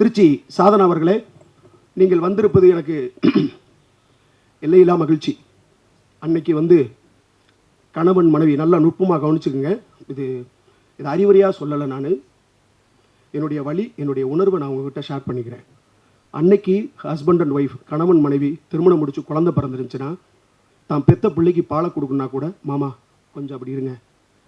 திருச்சி சாதனா அவர்களே நீங்கள் வந்திருப்பது எனக்கு எல்லையில்லா மகிழ்ச்சி. அன்னைக்கு வந்து கணவன் மனைவி நல்லா நுட்பமாக கவனிச்சுக்குங்க. இது இது அறிவுரையாக சொல்லலை நான். என்னுடைய வழி என்னுடைய உணர்வை நான் உங்ககிட்ட ஷேர் பண்ணிக்கிறேன். அன்னைக்கு ஹஸ்பண்ட் அண்ட் ஒய்ஃப் கணவன் மனைவி திருமணம் முடிச்சு குழந்தை பிறந்துருந்துச்சுன்னா தான் பெத்த பிள்ளைக்கு பாலை கொடுக்கணுன்னா கூட மாமா கொஞ்சம் அப்படி இருங்க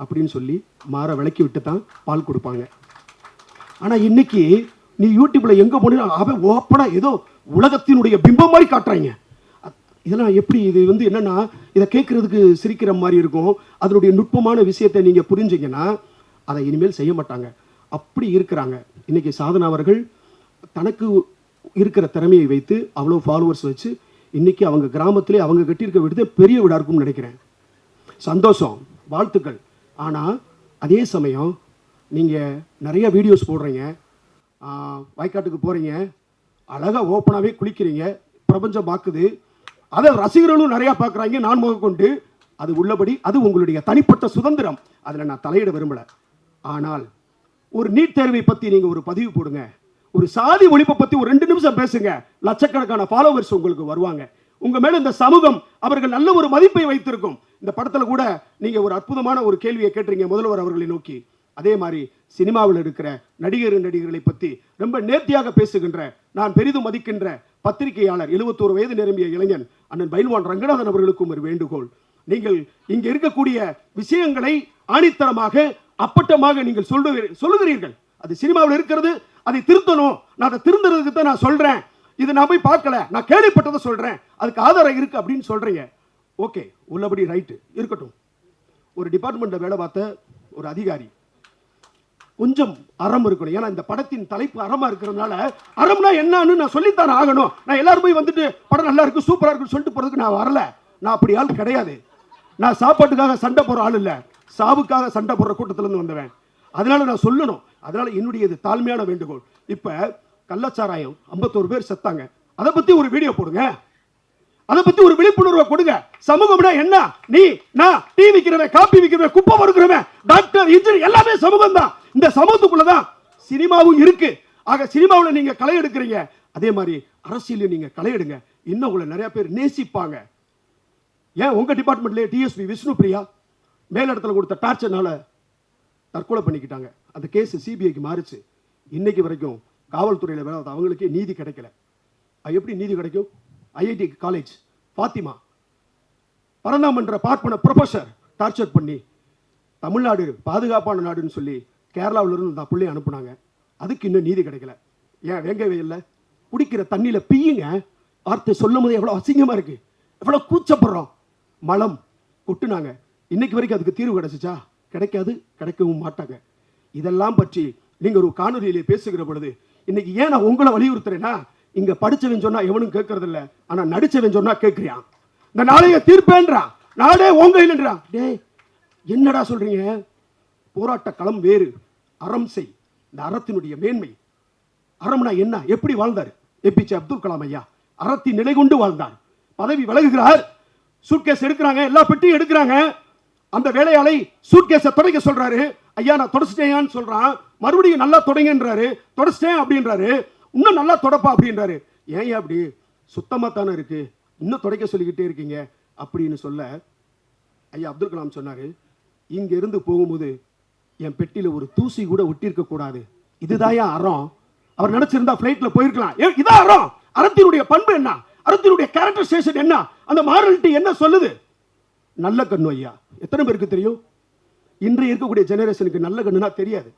அப்படின்னு சொல்லி மாற விளக்கி விட்டு தான் பால் கொடுப்பாங்க. ஆனால் இன்னைக்கு நீ யூடியூப்ல எங்க போனாலும் அவன் ஓப்பனா ஏதோ உலகத்தினுடைய பிம்பம் மாதிரி காட்டுறாங்க. இதெல்லாம் எப்படி? இது வந்து என்னன்னா இதை கேட்கறதுக்கு சிரிக்கிற மாதிரி இருக்கும். அதனுடைய நுட்பமான விஷயத்தை நீங்க புரிஞ்சீங்கன்னா அதை இனிமேல் செய்ய மாட்டாங்க. அப்படி இருக்கிறாங்க. இன்னைக்கு சாதனா அவர்கள் தனக்கு இருக்கிற திறமையை வைத்து அவ்வளோ ஃபாலோவர்ஸ் வச்சு இன்னைக்கு அவங்க கிராமத்திலே அவங்க கட்டியிருக்க விடுதே பெரிய வீடாக இருக்கும்னு நினைக்கிறேன். சந்தோஷம் வாழ்த்துக்கள். ஆனால் அதே சமயம் நீங்கள் நிறைய வீடியோஸ் போடுறீங்க. வயக்காட்டுக்கு போகிறீங்க அழகாக ஓப்பனாகவே குளிக்கிறீங்க. பிரபஞ்சம் பார்க்குது அதை ரசிகர்களும் நிறையா பார்க்குறாங்க நான் கொண்டு. அது உள்ளபடி அது உங்களுடைய தனிப்பட்ட சுதந்திரம். அதில் நான் தலையிட விரும்பலை. ஆனால் ஒரு நீட் தேர்வை பற்றி நீங்கள் ஒரு பதிவு போடுங்க. ஒரு சாதி ஒழிப்பை பற்றி ஒரு ரெண்டு நிமிஷம் பேசுங்க. லட்சக்கணக்கான ஃபாலோவர்ஸ் உங்களுக்கு வருவாங்க. உங்கள் மேலே இந்த சமூகம் அவர்கள் நல்ல ஒரு மதிப்பை வைத்திருக்கும். இந்த படத்தில் கூட நீங்கள் ஒரு அற்புதமான ஒரு கேள்வியை கேட்டீங்க முதல்வர் அவர்களை நோக்கி. அதே மாதிரி சினிமாவில் இருக்கிற நடிகர் நடிகர்களை பத்தி ரொம்ப நேர்த்தியாக பேசுகின்ற நான் பெரிதும் மதிக்கின்ற பத்திரிகையாளர் 71 வயது நிரம்பிய இளைஞன் அண்ணன் பைல்வான் ரங்கநாதன் அவர்களுக்கும் ஒரு வேண்டுகோள். நீங்கள் இங்க இருக்கக்கூடிய விஷயங்களை ஆணித்தரமாக அப்பட்டமாக நீங்கள் சொல்லுகிறீ- சொல்லுகிறீர்கள். அது சினிமாவில் இருக்கிறது அதை திருத்தணும். நான் அதை திருந்துறதுக்கு தான் நான் சொல்றேன். இது நான் போய் பார்க்கல. நான் கேள்விப்பட்டதை சொல்றேன். அதுக்கு ஆதாரம் இருக்கு அப்படின்னு சொல்றீங்க. ஓகே உள்ளபடி ரைட்டு. இருக்கட்டும். ஒரு டிபார்ட்மெண்ட்ல வேலை பார்த்த ஒரு அதிகாரி கொஞ்சம் அறம் இருக்கணும். ஏன்னா இந்த படத்தின் தலைப்பு அறமா இருக்கிறதுனால அறம்னா என்னன்னு நான் சொல்லித்தான் ஆகணும். நான் எல்லாரும் போய் வந்துட்டு படம் நல்லா இருக்கு சூப்பராக இருக்குன்னு சொல்லிட்டு போறதுக்கு நான் வரல. நான் அப்படி ஆள் கிடையாது. நான் சாப்பாட்டுக்காக சண்டை போடுற ஆள் இல்லை. சாவுக்காக சண்டை போடுற கூட்டத்துல இருந்து வந்தவன். அதனால நான் சொல்லணும். அதனால என்னுடைய இது தாழ்மையான வேண்டுகோள். இப்போ கள்ளச்சாராயம் 51 பேர் செத்தாங்க. அதை பற்றி ஒரு வீடியோ போடுங்க. அதை பத்தி ஒரு விழிப்புணர்வை கொடுங்க. சமூகம்னா என்ன? நீ நான் டீ விற்கிறவன் காப்பி விற்கிறவன் குப்பை வருகிறவன் டாக்டர் இன்ஜினியர் எல்லாமே சமூகம் தான் இந்த சமூகத்துக்குள்ளதான் சினிமாவும் இருக்கு. ஆக சினிமாவுல நீங்க களை எடுக்கிறீங்க. அதே மாதிரி அரசியலையும் நீங்க களை எடுங்க. இன்னும் உங்களை நிறைய பேர் நேசிப்பாங்க. ஏன்? உங்க டிபார்ட்மெண்ட்லயே டிஎஸ்பி விஷ்ணு பிரியா மேலிடத்துல கொடுத்த டார்ச்சர்னால தற்கொலை பண்ணிக்கிட்டாங்க. அந்த கேஸ் சிபிஐக்கு மாறுச்சு. இன்னைக்கு வரைக்கும் காவல்துறையில் வேலை அவங்களுக்கே நீதி கிடைக்கல. அது எப்படி நீதி கிடைக்கும்? ஐஐடி காலேஜ் ஃபாத்திமா பரந்தாமன்ற பார்ப்பன ப்ரொஃபஸர் டார்ச்சர் பண்ணி தமிழ்நாடு பாதுகாப்பான நாடுன்னு சொல்லி கேரளாவுல இருந்து தான் பிள்ளைய அனுப்புனாங்க. அதுக்கு இன்னும் நீதி கிடைக்கல. ஏன் வேங்க இல்லை? குடிக்கிற தண்ணியில் பிய்யுங்க வார்த்தை சொல்லும் போது எவ்வளோ அசிங்கமா இருக்கு. எவ்வளோ கூச்சப்படுறோம். மலம் கொட்டுனாங்க. இன்னைக்கு வரைக்கும் அதுக்கு தீர்வு கிடைச்சிச்சா? கிடைக்காது கிடைக்கவும் மாட்டாங்க. இதெல்லாம் பற்றி நீங்க ஒரு காணொலியிலே பேசுகிற பொழுது இன்னைக்கு ஏன் நான் உங்களை வலியுறுத்துறேன்னா இங்க படித்தவன் சொன்னால் எவனும் கேட்கறது இல்ல. ஆனா நடிச்சவன் சொன்னா கேட்கிறியான் இந்த நாளைய தீர்ப்பேன்றான் நாடே உங்க இல்லைன்றான் டேய் என்னடா சொல்றீங்க? போராட்ட களம் வேறு. அறம் செய். இந்த அறத்தினுடைய மேன்மை. அறம்னா என்ன? எப்படி வாழ்ந்தார்? ஏபிஜே அப்துல் கலாம் ஐயா. அறத்தின் நிலை கொண்டு வாழ்ந்தார். பதவி விலகுகிறார். சூட்கேஸ் எடுக்கிறாங்க. எல்லா பெட்டியும் எடுக்கிறாங்க. அந்த வேலையாளை சூட்கேஸை தொடங்க சொல்றாரு. ஐயா நான் தொடச்சிட்டேயான்னு சொல்றான். மறுபடியும் நல்லா தொடங்கன்றாரு. தொடச்சிட்டேன் அப்படின்றாரு. இன்னும் நல்லா தொடப்பா அப்படின்றாரு. ஏன் அப்படி? சுத்தமா தானே இருக்கு. இன்னும் தொடக்க சொல்லிக்கிட்டே இருக்கீங்க. அப்படின்னு சொல்ல ஐயா அப்துல் கலாம் சொன்னாரு. இங்க இருந்து போகும்போது என் பெட்டியில ஒரு தூசி கூட ஒட்டியிருக்க கூடாது. இதுதாயா அறம்? அவர் நினைச்சிருந்தா ஃப்ளைட்ல போயிருக்கலாம். ஏ, இதான் அறம்? அறத்தினுடைய பண்பு என்ன? அறத்தினுடைய கேரக்டரைசேஷன் என்ன? அந்த மாரலிட்டி என்ன சொல்லுது? நல்ல கண்ணு ஐயா. எத்தனை பேருக்கு தெரியும்? இன்று இருக்கக்கூடிய ஜெனரேஷனுக்கு நல்ல கண்ணுனா தெரியாது.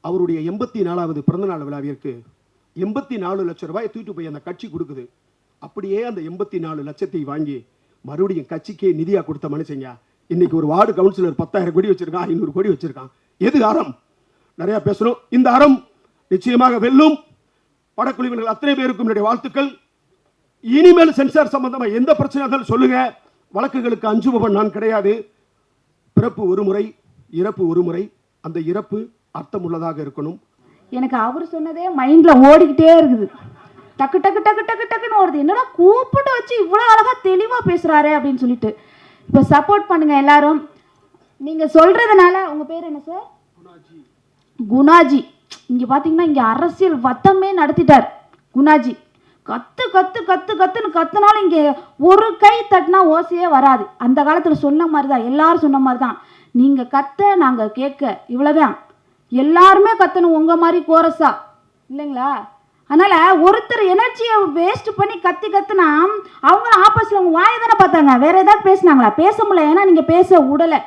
அவருடைய எண்பத்தி நாலாவது பிறந்தநாள் விழாவிற்கு எண்பத்தி நாலு லட்சம் ரூபாயை தூக்கிட்டு போய் அந்த கட்சி கொடுக்குது. அப்படியே அந்த எண்பத்தி நாலு லட்சத்தை வாங்கி மறுபடியும் கட்சிக்கே நிதியா கொடுத்த மனுஷங்க இன்னைக்கு ஒரு வார்டு கவுன்சிலர் பத்தாயிரம் கோடி வச்சிருக்கான் ஐநூறு கோடி வச்சிருக்கான். எது அறம்? நிறைய பேசணும். இந்த அறம் நிச்சயமாக வெல்லும். படக்குழுவினர் அத்தனை பேருக்கும் என்னுடைய வாழ்த்துக்கள். இனிமேல் சென்சார் சம்பந்தமா எந்த பிரச்சனை இருந்தாலும் சொல்லுங்க. வழக்குகளுக்கு அஞ்சுபவன் நான் கிடையாது. பிறப்பு ஒரு முறை இறப்பு ஒரு முறை. அந்த இறப்பு அர்த்தமுள்ளதாக இருக்கணும். எனக்கு அவர் சொன்னதே மைண்ட்ல ஓடிக்கிட்டே இருக்குது. டக்கு டக்கு டக்கு டக்கு டக்குன்னு ஓடுது. என்னடா கூப்பிட்டு வச்சு இவ்வளோ அழகா தெளிவா பேசுறாரே அப்படின்னு சொல்லிட்டு. இப்போ சப்போர்ட் பண்ணுங்க எல்லாரும். நீங்க சொல்றதுனால உங்க பேர் என்ன சார் குணாஜி. இங்கே பார்த்தீங்கன்னா இங்கே அரசியல் வத்தமே நடத்திட்டார் குணாஜி. கத்து கத்து கத்து கத்துன்னு கத்துனாலும் இங்கே ஒரு கை தட்டினா ஓசையே வராது. அந்த காலத்தில் சொன்ன மாதிரி தான் எல்லாரும் சொன்ன மாதிரி தான் நீங்கள் கத்த நாங்கள் கேட்க. இவ்வளோதான் எல்லாருமே கத்தணும் உங்கள் மாதிரி கோரஸா. இல்லைங்களா? அதனால் ஒருத்தர் எனர்ஜியை வேஸ்ட் பண்ணி கத்தி கத்துனா அவங்களும் ஆப்போசிட் அவங்க வாயை தானே பார்த்தாங்க. வேறு ஏதாவது பேசுனாங்களா? பேச முடியல ஏன்னா நீங்கள் பேச விடலை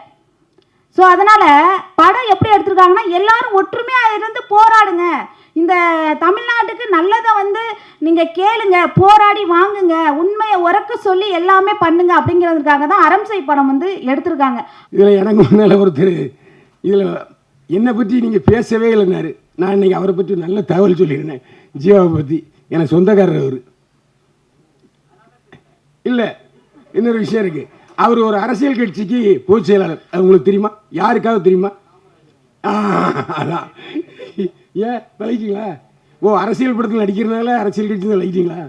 ஸோ அதனால் படம் எப்படி எடுத்திருக்காங்கன்னா எல்லாரும் ஒற்றுமையாக இருந்து போராடுங்க. இந்த தமிழ்நாட்டுக்கு நல்லதை வந்து நீங்கள் கேளுங்க போராடி வாங்குங்க உண்மையை உறக்க சொல்லி எல்லாமே பண்ணுங்க அப்படிங்கிறதுக்காக தான் அரம்சை படம் வந்து எடுத்திருக்காங்க. இதில் எனக்கு முன்னால் ஒருத்தர் இதில் என்னை பற்றி நீங்கள் பேசவே இல்லைனாரு நான் இன்னைக்கு அவரை பற்றி நல்ல தகவல் சொல்லியிருந்தேன். ஜீவாவை பற்றி எனக்கு சொந்தக்காரர் அவர். இல்லை இன்னொரு விஷயம் இருக்குது அவர் ஒரு அரசியல் கட்சிக்கு பொதுச் செயலாளர். அது உங்களுக்கு தெரியுமா? யாருக்காவது தெரியுமா? ஆ, அதான். ஏன் விளைக்கிங்களா ஓ அரசியல் படத்தில் நடிக்கிறதுனால அரசியல் கட்சி தான் விளைக்கிங்களா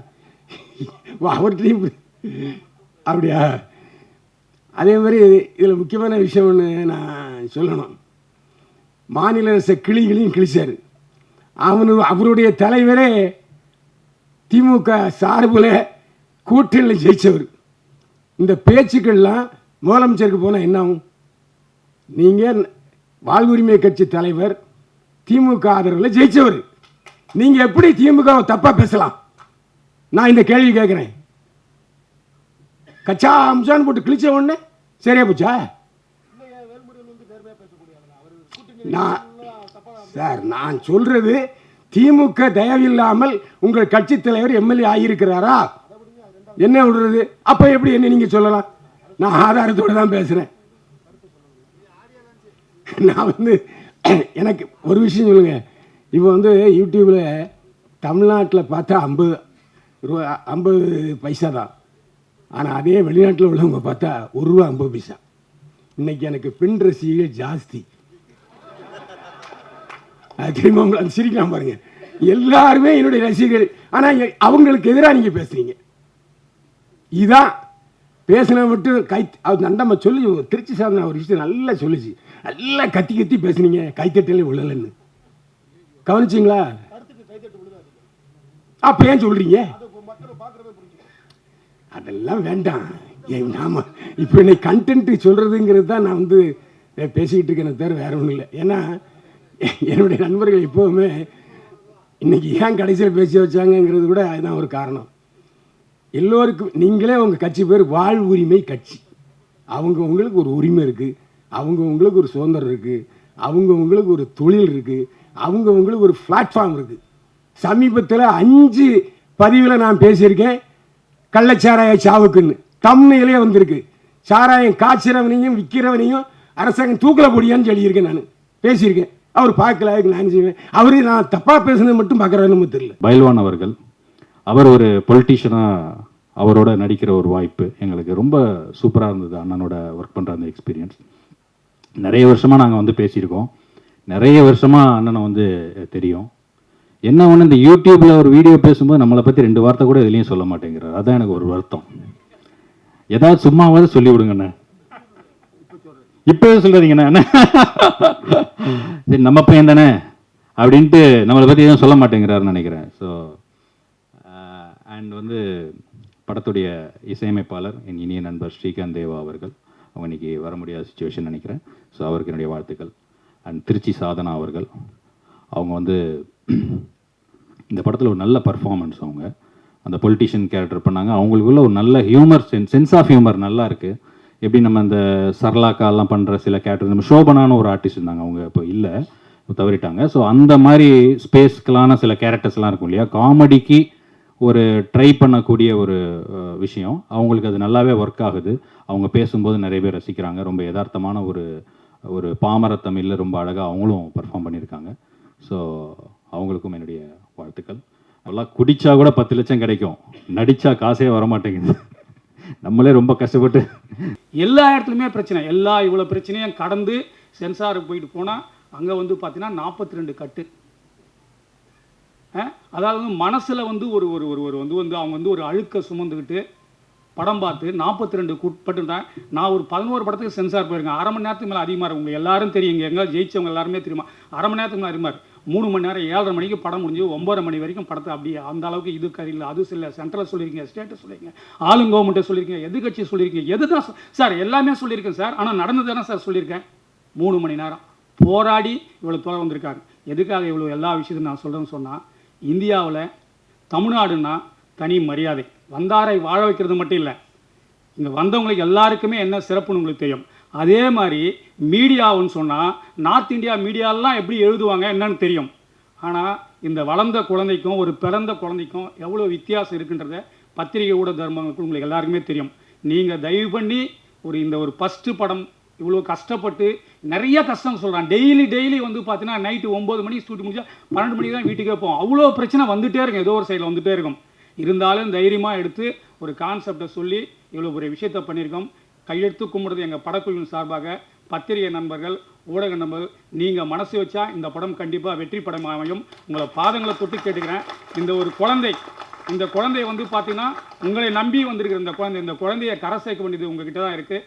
ஓ அவர்கிட்டையும் அப்படியா? அதே மாதிரி இதில் முக்கியமான விஷயம் ஒன்று நான் சொல்லணும். மாநில அரசு கிளிகளையும் கிழிச்சார். அவனு அவருடைய தலைவரே திமுக சார்பில் கூட்டணியில் ஜெயிச்சவர். இந்த பேச்சுக்கள்லாம் முதலமைச்சருக்கு போனால் என்ன ஆகும்? நீங்கள் வாழ்வுரிமை கட்சி தலைவர் திமுக ஆதரவில் ஜெயிச்சவர். நீங்கள் எப்படி திமுகவை தப்பாக பேசலாம்? நான் இந்த கேள்வி கேட்குறேன். கச்சா அம்சான்னு போட்டு கிழிச்ச உடனே சரியா போச்சா? நான் சார் நான் சொல்றது திமுக தயவில்லாமல் உங்கள் கட்சி தலைவர் எம்எல்ஏ ஆகியிருக்கிறாரா? என்ன விடுறது அப்ப எப்படி என்ன நீங்க சொல்லலாம்? நான் ஆதாரத்தோட தான் பேசுறேன். நான் வந்து எனக்கு ஒரு விஷயம் சொல்லுங்க. இப்போ வந்து யூடியூப்ல தமிழ்நாட்டில் பார்த்தா ஐம்பது ரூபா ஐம்பது பைசா தான். ஆனால் அதே வெளிநாட்டில் உள்ளவங்க பார்த்தா ஒரு ரூபா ஐம்பது பைசா. இன்னைக்கு எனக்கு பெண் ரசிகைகள் ஜாஸ்தி. அது தெரியுமா உங்களை அந்த சிரிக்கலாம் பாருங்க. எல்லாருமே என்னுடைய ரசிகர்கள். ஆனால் அவங்களுக்கு எதிராக நீங்கள் பேசுகிறீங்க இதான் பேசின மட்டும் கை அது நண்டம்மா சொல்லி திருச்சி சாதனை ஒரு விஷயம் நல்லா சொல்லுச்சு. நல்லா கத்தி கத்தி பேசுனீங்க. கைத்தட்டலே விழலன்னு. கவனிச்சிங்களா? அப்ப ஏன் சொல்கிறீங்க அதெல்லாம் வேண்டாம். ஏன் நாம இப்போ இன்னைக்கு கண்டென்ட்டு சொல்கிறதுங்கிறது தான் நான் வந்து பேசிக்கிட்டு இருக்கேன் தவிர வேறு ஒன்றும் இல்லை. ஏன்னா என்னுடைய நண்பர்கள் எப்போவுமே இன்னைக்கு ஏன் கடைசியில் பேசி வச்சாங்கங்கிறது கூட அதுதான் ஒரு காரணம். எல்லோருக்கும் நீங்களே உங்கள் கட்சி பேர் வாழ் உரிமை கட்சி. அவங்க உங்களுக்கு ஒரு உரிமை இருக்குது அவங்க உங்களுக்கு ஒரு சுதந்திரம் இருக்குது அவங்க உங்களுக்கு ஒரு தொழில் இருக்குது அவங்க உங்களுக்கு ஒரு பிளாட்ஃபார்ம் இருக்குது சமீபத்தில் அஞ்சு பதிவில் நான் பேசியிருக்கேன் கள்ளச்சாராய சாவுக்குன்னு. தம்மையிலே வந்திருக்கு. சாராயம் காய்ச்சிறவனையும் விற்கிறவனையும் அரசாங்கம் தூக்கில் போடியான்னு சொல்லியிருக்கேன் நான். பேசியிருக்கேன். அவர் பார்க்கல அதுக்கு நான் செய்வேன்? அவரு நான் தப்பாக பேசுனது மட்டும் பார்க்குறாருன்னு தெரியல. பைல்வான் அவர்கள் அவர் ஒரு பொலிட்டீஷியனாக அவரோட நடிக்கிற ஒரு வாய்ப்பு எங்களுக்கு ரொம்ப சூப்பராக இருந்தது அண்ணனோட ஒர்க் பண்ணுற அந்த எக்ஸ்பீரியன்ஸ் நிறைய வருஷமாக நாங்கள் வந்து பேசியிருக்கோம். நிறைய வருஷமாக அண்ணனை வந்து தெரியும். என்ன ஒன்று இந்த யூடியூப்பில் ஒரு வீடியோ பேசும்போது நம்மளை பற்றி ரெண்டு வார்த்தை கூட இதுலேயும் சொல்ல மாட்டேங்கிறார். அதுதான் எனக்கு ஒரு வருத்தம். ஏதாவது சும்மாவாவது சொல்லிவிடுங்கண்ணே இப்பவே சொல்றீங்கண்ணா சரி நம்ம பையன் தானே அப்படின்ட்டு நம்மளை பற்றி எதுவும் சொல்ல மாட்டேங்கிறாருன்னு நினைக்கிறேன். ஸோ அண்ட் uh, வந்து படத்துடைய இசையமைப்பாளர் என் இனிய நண்பர் ஸ்ரீகாந்த் தேவா அவர்கள். அவங்க இன்றைக்கி வர முடியாத சுச்சுவேஷன் நினைக்கிறேன். ஸோ அவருக்கு என்னுடைய வாழ்த்துக்கள். அண்ட் திருச்சி சாதனா அவர்கள். அவங்க வந்து இந்த படத்தில் ஒரு நல்ல பர்ஃபார்மன்ஸ் அவங்க. அந்த பொலிட்டிஷியன் கேரக்டர் பண்ணாங்க. அவங்களுக்குள்ள ஒரு நல்ல humour sense sense of humour நல்லா இருக்குது எப்படி நம்ம அந்த சர்லாக்காலாம் பண்ணுற சில கேரக்டர் நம்ம ஷோபனான ஒரு ஆர்டிஸ்ட் இருந்தாங்க. அவங்க இப்போ இல்லை. தவறிட்டாங்க. ஸோ அந்த மாதிரி ஸ்பேஸ்க்கலான சில கேரக்டர்ஸ்லாம் இருக்கும் இல்லையா? காமெடிக்கு ஒரு ட்ரை பண்ணக்கூடிய ஒரு விஷயம். அவங்களுக்கு அது நல்லாவே ஒர்க் ஆகுது. அவங்க பேசும்போது நிறைய பேர் ரசிக்கிறாங்க. ரொம்ப யதார்த்தமான ஒரு ஒரு பாமர தமிழில் ரொம்ப அழகாக அவங்களும் பெர்ஃபார்ம் பண்ணியிருக்காங்க. ஸோ அவங்களுக்கும் என்னுடைய வாழ்த்துக்கள். நல்லா குடித்தா கூட பத்து லட்சம் கிடைக்கும். நடித்தா காசே வர மாட்டேங்குது நம்மளே ரொம்ப கஷ்டப்பட்டு. எல்லா இடத்துலையுமே பிரச்சனை. எல்லா இவ்வளோ பிரச்சனையும் கடந்து சென்சாருக்கு போயிட்டு போனால் அங்கே வந்து பார்த்தீங்கன்னா நாற்பத்தி ரெண்டு கட்டு அதாவது வந்து மனசில் வந்து ஒரு ஒரு ஒரு ஒரு வந்து வந்து அவங்க வந்து ஒரு அழுக்க சுமந்துக்கிட்டு படம் பார்த்து நாற்பத்தி ரெண்டு உட்பட்டுட்டேன் நான் ஒரு பதினோரு படத்துக்கு சென்சார் போயிருக்கேன். அரை மணி நேரத்துக்கு மேலே அதிகமாக இருக்கும் உங்களுக்கு எல்லாரும் தெரியும். எங்கே ஜெயிச்சவங்க எல்லாருமே தெரியுமா? அரை மணி நேரத்துக்கு மேலே அதிகமாக மூணு மணி நேரம் ஏழரை மணிக்கு படம் முடிஞ்சு ஒம்பது மணி வரைக்கும் படத்தை அப்படியே அந்த அளவுக்கு இது கதையில் அது இல்லை சென்ட்ரல் சொல்லியிருக்கீங்க ஸ்டேட்டை சொல்லியிருக்கீங்க ஆளும் கவர்மெண்ட்டை சொல்லியிருக்கீங்க எதிர்கட்சி சொல்லியிருக்கீங்க எது தான் சார் எல்லாமே சொல்லியிருக்கேன் சார். ஆனால் நடந்தது தானே சார் சொல்லியிருக்கேன்? மூணு மணி நேரம். போராடி இவ்வளோ தொலை வந்திருக்காங்க எதுக்காக இவ்வளோ எல்லா விஷயத்தையும் நான் சொல்கிறேன்னு சொன்னால் இந்தியாவில் தமிழ்நாடுன்னா தனி மரியாதை. வந்தாரை வாழ வைக்கிறது மட்டும் இல்லை. இங்கே வந்தவங்களுக்கு எல்லாருக்குமே என்ன சிறப்புன்னு உங்களுக்கு தெரியும். அதே மாதிரி மீடியாவுன்னு சொன்னால் நார்த் இந்தியா மீடியாலாம் எப்படி எழுதுவாங்க என்னன்னு தெரியும். ஆனால் இந்த வளர்ந்த குழந்தைக்கும் ஒரு பிறந்த குழந்தைக்கும் எவ்வளோ வித்தியாசம் இருக்குன்றத பத்திரிகை ஊட தர்மங்களுக்கு உங்களுக்கு எல்லாருக்குமே தெரியும். நீங்கள் தயவு பண்ணி ஒரு இந்த ஒரு ஃபஸ்ட்டு படம் இவ்வளோ கஷ்டப்பட்டு நிறைய கஷ்டம் சொல்கிறான் டெய்லி டெய்லி வந்து பார்த்தீங்கன்னா நைட்டு ஒம்பது மணிக்கு சூட்டு முடிச்சா பன்னெண்டு மணிக்கு தான் வீட்டுக்கே போவோம். அவ்வளோ பிரச்சனை வந்துகிட்டே இருக்கும். ஏதோ ஒரு சைடில் வந்துட்டே இருக்கும். இருந்தாலும் தைரியமாக எடுத்து ஒரு கான்செப்டை சொல்லி இவ்வளோ பெரிய விஷயத்தை பண்ணியிருக்கோம். கையெழுத்து கும்பிடுறது எங்கள் படக்குழுவின் சார்பாக பத்திரிகை நண்பர்கள் ஊடக நண்பர்கள் நீங்கள் மனசு வச்சா இந்த படம் கண்டிப்பாக வெற்றி படம் அமையும். உங்களை பாதங்களை தொட்டு கேட்டுக்கிறேன். இந்த ஒரு குழந்தை இந்த குழந்தை வந்து பார்த்தீங்கன்னா உங்களை நம்பி வந்திருக்கிற இந்த குழந்தை இந்த குழந்தைய கரை சேர்க்க வேண்டியது உங்ககிட்ட தான் இருக்குது